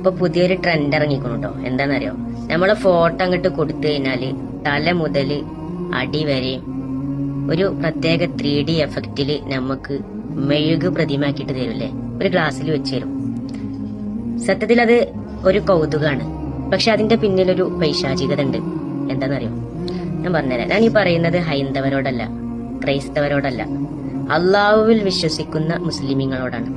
ഇപ്പൊ പുതിയൊരു ട്രെൻഡ് ഇറങ്ങിക്കുന്നു കേട്ടോ എന്താണെന്നറിയോ? നമ്മളെ ഫോട്ടോ അങ്ങോട്ട് കൊടുത്തു കഴിഞ്ഞാൽ തല മുതൽ അടി വരെ ഒരു പ്രത്യേക ത്രീ ഡി എഫക്റ്റിൽ നമുക്ക് മെഴുക് പ്രതിമാക്കിയിട്ട് തരൂല്ലേ? ഒരു ഗ്ലാസ്സിൽ വെച്ച് തരും. സത്യത്തിൽ അത് ഒരു കൗതുകമാണ് പക്ഷെ അതിന്റെ പിന്നിലൊരു പൈശാചികത ഉണ്ട് എന്താണെന്നറിയോ? ഞാൻ പറഞ്ഞുതരാം. ഞാൻ ഈ പറയുന്നത് ഹൈന്ദവരോടല്ല ക്രൈസ്തവരോടല്ല. അള്ളാഹുവിൽ വിശ്വസിക്കുന്ന മുസ്ലിമീങ്ങളോടാണ്.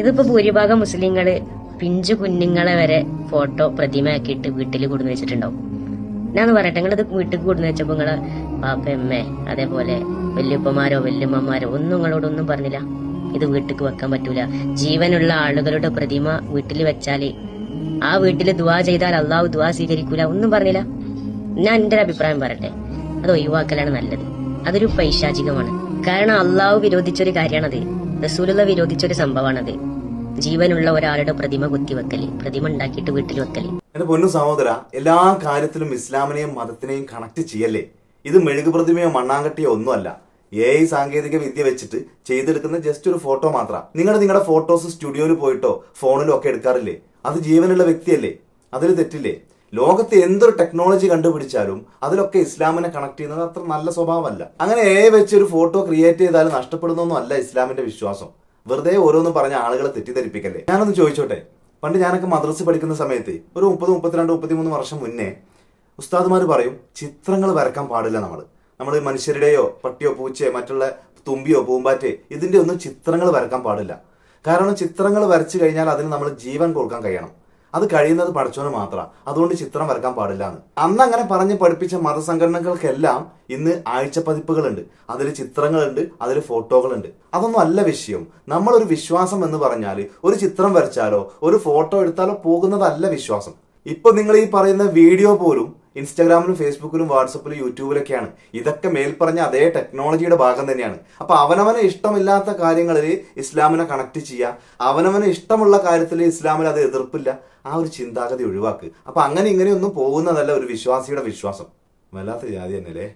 ഇതിപ്പോ ഭൂരിഭാഗം മുസ്ലിങ്ങൾ പിഞ്ചു കുഞ്ഞുങ്ങളെ വരെ ഫോട്ടോ പ്രതിമയാക്കിയിട്ട് വീട്ടിൽ കൊടുന്ന് വെച്ചിട്ടുണ്ടാവും. ഞാൻ പറയട്ടെ നിങ്ങളിത് വീട്ടിൽ കൊടുന്നു വെച്ചപ്പോൾ നിങ്ങളെ പാപ്പയമ്മേ അതേപോലെ വല്യപ്പമാരോ വല്യമ്മമാരോ ഒന്നും നിങ്ങളോടൊന്നും പറഞ്ഞില്ല? ഇത് വീട്ടിൽ വെക്കാൻ പറ്റൂല. ജീവനുള്ള ആളുകളുടെ പ്രതിമ വീട്ടിൽ വെച്ചാൽ ആ വീട്ടിൽ ദുവാ ചെയ്താൽ അള്ളാഹു ദുവാ സ്വീകരിക്കൂല ഒന്നും പറഞ്ഞില്ല. ഞാൻ എന്റെ ഒരു അഭിപ്രായം പറയട്ടെ അത് ഒഴിവാക്കലാണ് നല്ലത്. അതൊരു പൈശാചികമാണ്. കാരണം അള്ളാഹു വിരോധിച്ചൊരു കാര്യമാണത്. റസൂലുള്ള വിരോധിച്ചൊരു സംഭവമാണത്. ജീവനുള്ള ഒരാളുടെ പ്രതിമ കുത്തിവെക്കൽ പ്രതിമ ഉണ്ടാക്കിയിട്ട് വീട്ടിൽ വെക്കൽ. എന്റെ പൊന്നു സഹോദര എല്ലാ കാര്യത്തിലും ഇസ്ലാമിനെയും മതത്തിനെയും കണക്ട് ചെയ്യല്ലേ? ഇത് മെഴുകു പ്രതിമയോ മണ്ണാങ്കട്ടിയോ ഒന്നുമല്ല. എ ഐ സാങ്കേതിക വിദ്യ വെച്ചിട്ട് ചെയ്തെടുക്കുന്ന ജസ്റ്റ് ഒരു ഫോട്ടോ മാത്രം. നിങ്ങൾ നിങ്ങളുടെ ഫോട്ടോസ് സ്റ്റുഡിയോയിൽ പോയിട്ടോ ഫോണിലോ ഒക്കെ എടുക്കാറില്ലേ? അത് ജീവനുള്ള വ്യക്തിയല്ലേ? അതിൽ തെറ്റില്ലേ? ലോകത്ത് എന്തൊരു ടെക്നോളജി കണ്ടുപിടിച്ചാലും അതിലൊക്കെ ഇസ്ലാമിനെ കണക്ട് ചെയ്യുന്നത് അത്ര നല്ല സ്വഭാവമല്ല. അങ്ങനെ എ വെച്ച് ഒരു ഫോട്ടോ ക്രിയേറ്റ് ചെയ്താൽ നഷ്ടപ്പെടുന്നൊന്നും അല്ല ഇസ്ലാമിന്റെ വിശ്വാസം. വെറുതെ ഓരോന്നും പറഞ്ഞ ആളുകളെ തെറ്റിദ്ധരിപ്പിക്കല്ലേ? ഞാനൊന്ന് ചോദിച്ചോട്ടെ. പണ്ട് ഞാനൊക്കെ മദ്രസ പഠിക്കുന്ന സമയത്ത് ഒരു മുപ്പത് മുപ്പത്തിരണ്ട് മുപ്പത്തിമൂന്ന് വർഷം മുന്നേ ഉസ്താദ്മാർ പറയും ചിത്രങ്ങൾ വരക്കാൻ പാടില്ല നമ്മൾ നമ്മൾ മനുഷ്യരുടെയോ പട്ടിയോ പൂച്ചയോ മറ്റുള്ള തുമ്പിയോ പൂമ്പാറ്റയോ ഇതിന്റെ ഒന്നും ചിത്രങ്ങൾ വരക്കാൻ പാടില്ല. കാരണം ചിത്രങ്ങൾ വരച്ചു കഴിഞ്ഞാൽ അതിന് നമ്മൾ ജീവൻ കൊടുക്കാൻ കഴിയണം. അത് കഴിയുന്നത് പഠിച്ചോന് മാത്രമാണ് അതുകൊണ്ട് ചിത്രം വരക്കാൻ പാടില്ല എന്ന് അന്ന് അങ്ങനെ പറഞ്ഞ് പഠിപ്പിച്ച മതസംഘടനകൾക്കെല്ലാം ഇന്ന് ആഴ്ച പതിപ്പുകളുണ്ട് അതിൽ ചിത്രങ്ങളുണ്ട് അതിൽ ഫോട്ടോകളുണ്ട്. അതൊന്നും അല്ല വിഷയം. നമ്മളൊരു വിശ്വാസം എന്ന് പറഞ്ഞാൽ ഒരു ചിത്രം വരച്ചാലോ ഒരു ഫോട്ടോ എടുത്താലോ പോകുന്നതല്ല വിശ്വാസം. ഇപ്പൊ നിങ്ങൾ ഈ പറയുന്ന വീഡിയോ പോലും ഇൻസ്റ്റാഗ്രാമിലും ഫേസ്ബുക്കിലും വാട്സപ്പിലും യൂട്യൂബിലൊക്കെയാണ്. ഇതൊക്കെ മേൽപ്പറഞ്ഞ അതേ ടെക്നോളജിയുടെ ഭാഗം തന്നെയാണ്. അപ്പൊ അവനവന് ഇഷ്ടമില്ലാത്ത കാര്യങ്ങളിൽ ഇസ്ലാമിനെ കണക്ട് ചെയ്യുക അവനവന് ഇഷ്ടമുള്ള കാര്യത്തിൽ ഇസ്ലാമിൽ അത് എതിർപ്പില്ല. ആ ഒരു ചിന്താഗതി ഒഴിവാക്കുക അപ്പൊ അങ്ങനെ ഇങ്ങനെയൊന്നും പോകുന്നതല്ല ഒരു വിശ്വാസിയുടെ വിശ്വാസം. വല്ലാത്ത ജാതി തന്നെയല്ലേ?